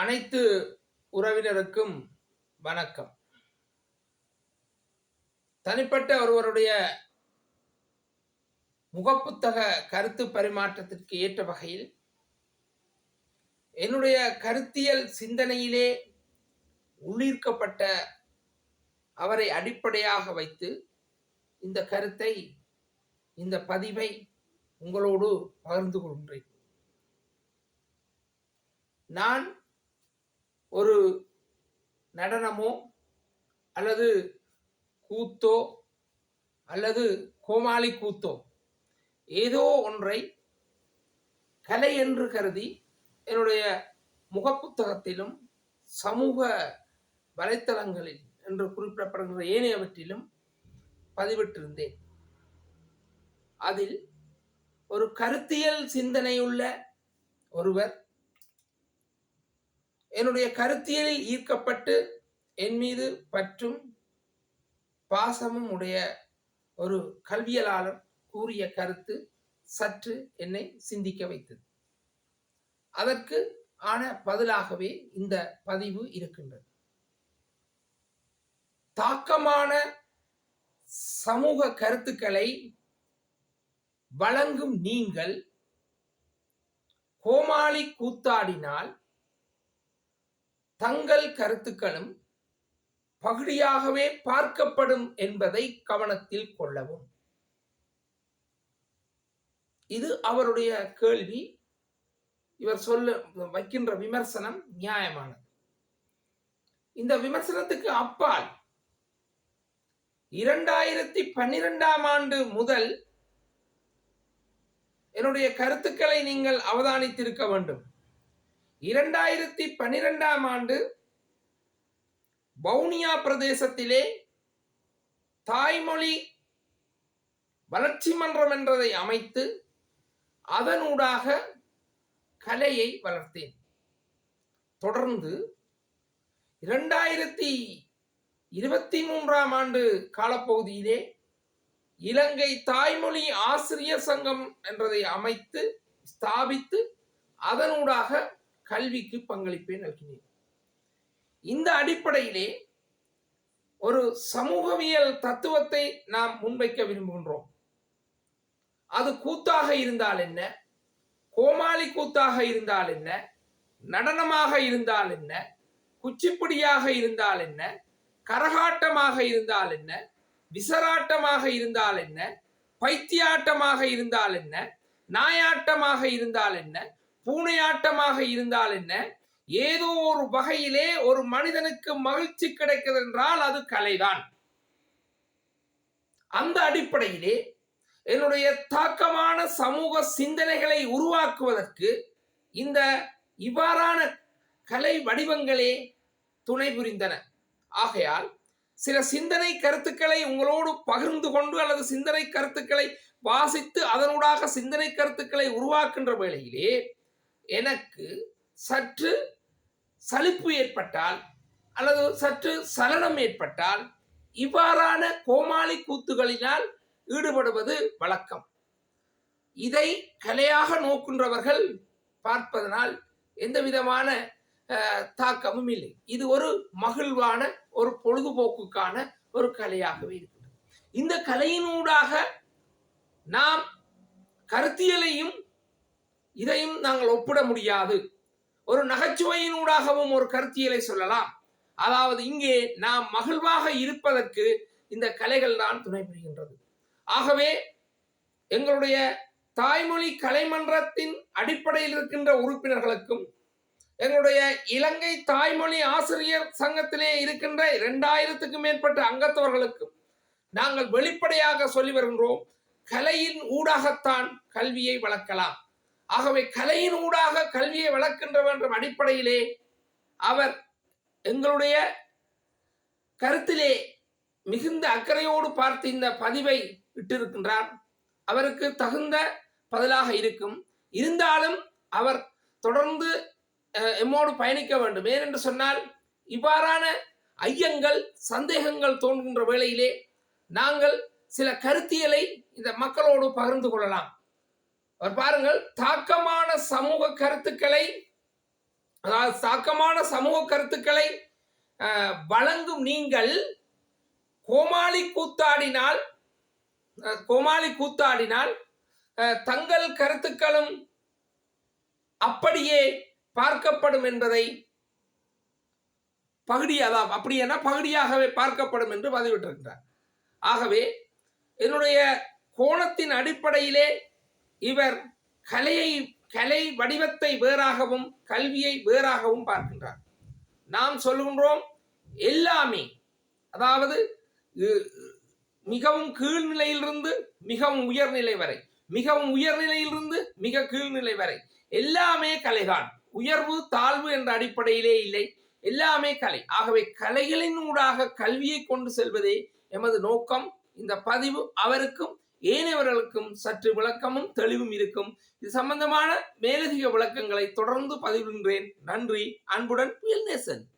அனைத்து உறவினருக்கும் வணக்கம். தனிப்பட்ட ஒருவருடைய முகப்புத்தக கருத்து பரிமாற்றத்திற்கு ஏற்ற வகையில் என்னுடைய கருத்தியல் சிந்தனையிலே உள்ளீர்க்கப்பட்ட அவரை அடிப்படையாக வைத்து இந்த கருத்தை இந்த பதிவை உங்களோடு பகிர்ந்து கொள்கின்றேன். நான் ஒரு நடனமோ அல்லது கூத்தோ அல்லது கோமாளி கூத்தோ ஏதோ ஒன்றை கலை என்று கருதி என்னுடைய முகப்புத்தகத்திலும் சமூக வலைத்தளங்களில் என்று குறிப்பிடப்படுகிற ஏனையவற்றிலும் பதிவிட்டிருந்தேன். அதில் ஒரு கருத்தியல் சிந்தனையுள்ள ஒருவர் என்னுடைய கருத்தியலில் ஈர்க்கப்பட்டு என் மீது பற்றும் பாசமும் உடைய ஒரு கல்வியலாளர் கூறிய கருத்து சற்று என்னை சிந்திக்க வைத்தது. அதற்கு ஆன பதிலாகவே இந்த பதிவு இருக்கின்றது. தாக்கமான சமூக கருத்துக்களை வழங்கும் நீங்கள் கோமாளி கூத்தாடினால் தங்கள் கருத்துக்களும் பகுதியாகவே பார்க்கப்படும் என்பதை கவனத்தில் கொள்ளவும். இது அவருடைய கேள்வி. இவர் சொல்ல வைக்கின்ற விமர்சனம் நியாயமானது. இந்த விமர்சனத்துக்கு அப்பால் இரண்டாயிரத்தி பன்னிரெண்டாம் ஆண்டு முதல் என்னுடைய கருத்துக்களை நீங்கள் அவதானித்திருக்க வேண்டும். இரண்டாயிரத்தி பனிரெண்டாம் ஆண்டு வவுனியா பிரதேசத்திலே தாய்மொழி வளர்ச்சி மன்றம் என்றதை அமைத்து அதனூடாக கலையை வளர்த்தேன். தொடர்ந்து இரண்டாயிரத்தி இருபத்தி மூன்றாம் ஆண்டு காலப்பகுதியிலே இலங்கை தாய்மொழி ஆசிரியர் சங்கம் என்றதை அமைத்து ஸ்தாபித்து அதனூடாக கல்விக்கு பங்களிப்பை நல்கினேன் இந்த அடிப்படையிலே ஒரு சமூகவியல் தத்துவத்தை நாம் முன்வைக்க விரும்புகின்றோம். அது கூத்தாக இருந்தால் என்ன? கோமாளி கூத்தாக இருந்தால் என்ன? நடனமாக இருந்தால் என்ன? குச்சிப்புடியாக இருந்தால் என்ன? கரகாட்டமாக இருந்தால் என்ன? விசராட்டமாக இருந்தால் என்ன? பைத்தியாட்டமாக இருந்தால் என்ன? நாயாட்டமாக இருந்தால் என்ன? பூனையாட்டமாக இருந்தால் என்ன? ஏதோ ஒரு வகையிலே ஒரு மனிதனுக்கு மகிழ்ச்சி கிடைக்கிறது என்றால் அது கலைதான். அந்த அடிப்படையிலே என்னுடைய தாக்கமான சமூக சிந்தனைகளை உருவாக்குவதற்கு இந்த இவ்வாறான கலை வடிவங்களே துணை புரிந்தன. ஆகையால் சில சிந்தனை கருத்துக்களை உங்களோடு பகிர்ந்து கொண்டு அல்லது சிந்தனை கருத்துக்களை வாசித்து அதனூடாக சிந்தனை கருத்துக்களை உருவாக்குகின்ற வேளையிலே எனக்கு சற்று சலிப்பு ஏற்பட்டால் அல்லது சற்று சலனம் ஏற்பட்டால் இவ்வாறான கோமாளி கூத்துகளினால் ஈடுபடுவது வழக்கம். இதை கலையாக நோக்கின்றவர்கள் பார்ப்பதனால் எந்த விதமான தாக்கமும் இல்லை. இது ஒரு மகிழ்வான ஒரு பொழுதுபோக்குக்கான ஒரு கலையாகவே இருக்கிறது இந்த கலையினூடாக நாம் கருத்தியலையும் இதையும் நாங்கள் ஒப்பிட முடியாது. ஒரு நகைச்சுவையினூடாகவும் ஒரு கருத்தியலை சொல்லலாம். அதாவது இங்கே நாம் மகிழ்வாக இருப்பதற்கு இந்த கலைகள் தான் துணை புரிகின்றது. ஆகவே எங்களுடைய தாய்மொழி கலைமன்றத்தின் அடிப்படையில் இருக்கின்ற உறுப்பினர்களுக்கும் எங்களுடைய இலங்கை தாய்மொழி ஆசிரியர் சங்கத்திலே இருக்கின்ற இரண்டாயிரத்துக்கும் மேற்பட்ட அங்கத்தவர்களுக்கும் நாங்கள் வெளிப்படையாக சொல்லி வருகின்றோம் கலையின் ஊடாகத்தான் கல்வியை வளர்க்கலாம். ஆகவே கலையினூடாக கல்வியை வளர்க்கின்ற என்ற அடிப்படையிலே அவர் எங்களுடைய கருத்திலே மிகுந்த அக்கறையோடு பார்த்து இந்த பதிவை இட்டிருக்கின்றார். அவருக்கு தகுந்த பதிலாக இருக்கும். இருந்தாலும் அவர் தொடர்ந்து எம்மோடு பயணிக்க வேண்டும். ஏனென்று சொன்னால் இவ்வாறான ஐயங்கள் சந்தேகங்கள் தோன்றுகின்ற வேளையிலே நாங்கள் சில கருத்தியலை இந்த மக்களோடு பகிர்ந்து கொள்ளலாம். பாருங்கள் தாக்கமான சமூக கருத்துக்களை அதாவது தாக்கமான சமூக கருத்துக்களை வழங்கும் நீங்கள் கோமாளி கூத்தாடினால் கோமாளி கூத்தாடினால் தங்கள் கருத்துக்களும் அப்படியே பார்க்கப்படும் என்பதை பகுதி அதான் அப்படி என்ன பகுடியாகவே பார்க்கப்படும் என்று பதிவிட்டிருக்கிறார். ஆகவே என்னுடைய கோணத்தின் அடிப்படையிலே இவர் கலையை கலை வடிவத்தை வேறாகவும் கல்வியை வேறாகவும் பார்க்கின்றார். நாம் சொல்கின்றோம் எல்லாமே அதாவது மிகவும் கீழ்நிலையிலிருந்து மிகவும் உயர்நிலை வரை மிகவும் உயர்நிலையிலிருந்து மிக கீழ்நிலை வரை எல்லாமே கலைதான். உயர்வு தாழ்வு என்ற அடிப்படையிலே இல்லை. எல்லாமே கலை. ஆகவே கலைகளின் ஊடாக கல்வியை கொண்டு செல்வதே எமது நோக்கம். இந்த பதிவு அவருக்கும் ஏனையவர்களுக்கும் சற்று விளக்கமும் தெளிவும் இருக்கும். இது சம்பந்தமான மேலதிக விளக்கங்களை தொடர்ந்து பதிவிடுகின்றேன். நன்றி. அன்புடன் புயல் நேசன்.